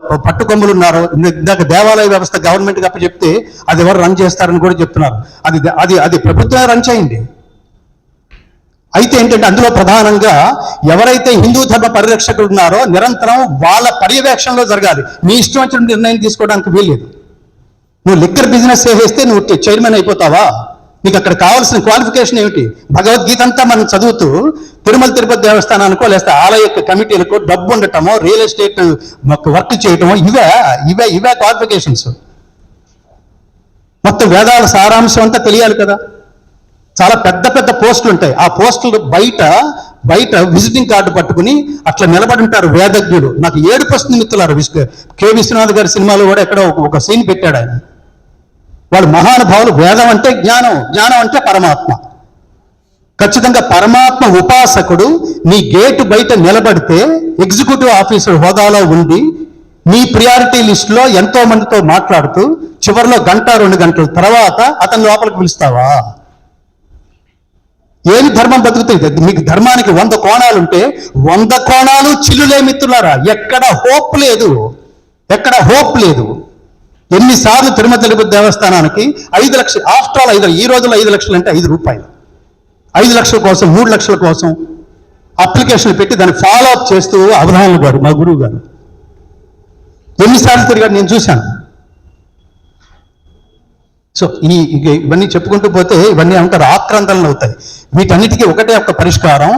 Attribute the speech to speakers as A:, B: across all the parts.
A: పట్టుకొమ్మలు ఉన్నారో. ఇందాక దేవాలయ వ్యవస్థ గవర్నమెంట్ అప్ప చెప్తే అది ఎవరు రన్ చేస్తారని కూడా చెప్తున్నారు. అది అది అది ప్రభుత్వమే రన్ చేయండి. అయితే ఏంటంటే అందులో ప్రధానంగా ఎవరైతే హిందూ ధర్మ పరిరక్షకులు ఉన్నారో నిరంతరం వాళ్ళ పర్యవేక్షణలో జరగాలి. మీ ఇష్టం వచ్చిన నిర్ణయం తీసుకోవడానికి వీల్లేదు. నువ్వు లిక్కర్ బిజినెస్ చేసేస్తే నువ్వు చైర్మన్ అయిపోతావా? మీకు అక్కడ కావాల్సిన క్వాలిఫికేషన్ ఏమిటి? భగవద్గీత అంతా మనం చదువుతూ తిరుమల తిరుపతి దేవస్థానానికో లేకపోతే ఆలయ కమిటీలకు డబ్బు ఉండటమో రియల్ ఎస్టేట్ వర్క్ చేయటమో ఇవే ఇవే ఇవే క్వాలిఫికేషన్స్ మొత్తం వేదాల సారాంశం అంతా తెలియాలి కదా. చాలా పెద్ద పెద్ద పోస్టులు ఉంటాయి. ఆ పోస్టులు బయట బయట విజిటింగ్ కార్డు పట్టుకుని అట్లా నిలబడి ఉంటారు వేదజ్ఞుడు నాకు ఏడు ప్రశ్న మిత్రులారు విశ్వ కె. విశ్వనాథ్ గారి సినిమాలో కూడా ఎక్కడో ఒక- ఒక సీన్ పెట్టాడు ఆయన. వాళ్ళు మహానుభావులు వేదం అంటే జ్ఞానం జ్ఞానం అంటే పరమాత్మ. ఖచ్చితంగా పరమాత్మ ఉపాసకుడు నీ గేటు బయట నిలబడితే ఎగ్జిక్యూటివ్ ఆఫీసర్ హోదాలో ఉండి నీ ప్రియారిటీ లిస్టులో ఎంతో మందితో మాట్లాడుతూ చివరిలో గంట రెండు గంటల తర్వాత అతని లోపలికి పిలుస్తావా? ఏమి ధర్మం బతుకుతుంది మీకు ధర్మానికి వంద కోణాలు ఉంటే వంద కోణాలు చిల్లులే మిత్రులారా. ఎక్కడ హోప్ లేదు. ఎక్కడ హోప్ లేదు. ఎన్నిసార్లు తిరుమల తిరుపతి దేవస్థానానికి? ఐదు లక్షలు ఆఫ్టర్ ఆల్ ఐదు ఈ రోజుల్లో ఐదు లక్షలు అంటే ఐదు రూపాయలు. ఐదు లక్షల కోసం మూడు లక్షల కోసం అప్లికేషన్ పెట్టి దాన్ని ఫాలో అప్ చేస్తూ అవధానులు గారు మా గురువు గారు. ఎన్నిసార్లు తిరిగాడు నేను చూశాను. సో ఈ ఇవన్నీ చెప్పుకుంటూ పోతే ఇవన్నీ అంటారు ఆక్రందనలు అవుతాయి. వీటన్నిటికీ ఒకటే ఒక పరిష్కారం.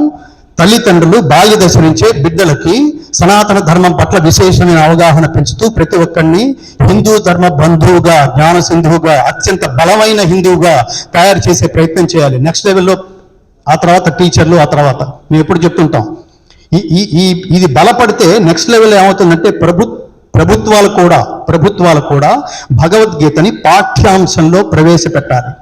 A: తల్లిదండ్రులు బాల్య దశ నుంచే బిడ్డలకి సనాతన ధర్మం పట్ల విశేషమైన అవగాహన పెంచుతూ ప్రతి ఒక్కరిని హిందూ ధర్మ బంధువుగా జ్ఞాన సింధువుగా అత్యంత బలమైన హిందువుగా తయారు చేసే ప్రయత్నం చేయాలి. నెక్స్ట్ లెవెల్లో ఆ తర్వాత టీచర్లు ఆ తర్వాత మేము ఎప్పుడు చెప్తుంటాం. ఈ ఈ ఈ ఇది బలపడితే నెక్స్ట్ లెవెల్ ఏమవుతుందంటే ప్రభు ప్రభుత్వాలు కూడా ప్రభుత్వాలు కూడా భగవద్గీతని పాఠ్యాంశంలో ప్రవేశపెట్టాలి.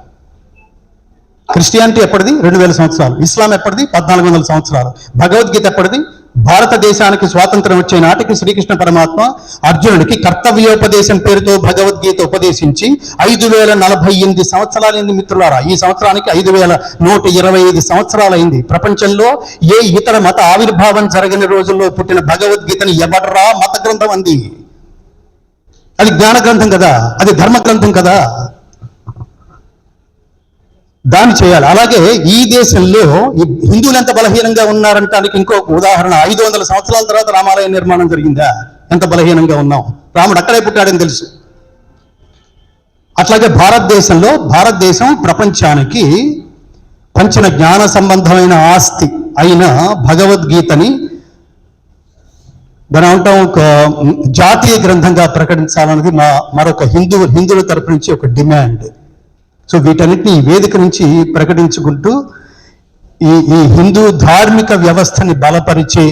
A: క్రిస్టియానిటీ ఎప్పటిది? రెండు వేల సంవత్సరాలు. ఇస్లాం ఎప్పటిది? పద్నాలుగు వందల సంవత్సరాలు. భగవద్గీత ఎప్పటిది? భారతదేశానికి స్వాతంత్రం వచ్చే నాటికి శ్రీకృష్ణ పరమాత్మ అర్జునుడికి కర్తవ్యోపదేశం పేరుతో భగవద్గీత ఉపదేశించి ఐదు వేల నలభై ఎనిమిది సంవత్సరాలైంది మిత్రులారా. ఈ సంవత్సరానికి ఐదు వేల నూట ఇరవై ఐదు సంవత్సరాలైంది ప్రపంచంలో ఏ ఇతర మత ఆవిర్భావం జరగని రోజుల్లో పుట్టిన భగవద్గీతని ఎవడరా మత గ్రంథం అంది? అది జ్ఞాన గ్రంథం కదా? అది ధర్మ గ్రంథం కదా? దాన్ని చేయాలి. అలాగే ఈ దేశంలో హిందువులు ఎంత బలహీనంగా ఉన్నారంటానికి ఇంకొక ఉదాహరణ ఐదు వందల సంవత్సరాల తర్వాత రామాలయ నిర్మాణం జరిగిందా? ఎంత బలహీనంగా ఉన్నాం? రాముడు అక్కడే పుట్టాడని తెలుసు. అట్లాగే భారతదేశంలో భారతదేశం ప్రపంచానికి పంచిన జ్ఞాన సంబంధమైన ఆస్తి అయిన భగవద్గీతని మనం అంటాం ఒక జాతీయ గ్రంథంగా ప్రకటించాలన్నది మా మరొక హిందూ హిందువుల తరపు నుంచి ఒక డిమాండ్. సో వీటన్నిటిని ఈ వేదిక నుంచి ప్రకటించుకుంటూ ఈ ఈ హిందూ ధార్మిక వ్యవస్థని బలపరిచే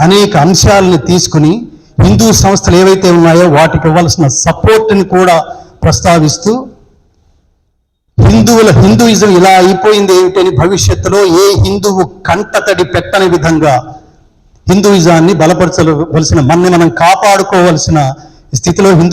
A: అనేక అంశాలను తీసుకుని హిందూ సంస్థలు ఏవైతే ఉన్నాయో వాటికి ఇవ్వాల్సిన సపోర్ట్ని కూడా ప్రస్తావిస్తూ హిందువుల హిందూయిజం ఇలా అయిపోయింది ఏమిటని భవిష్యత్తులో ఏ హిందువు కంటతడి పెట్టని విధంగా హిందూయిజాన్ని బలపరచవలసిన మనని మనం కాపాడుకోవలసిన స్థితిలో హిందువులు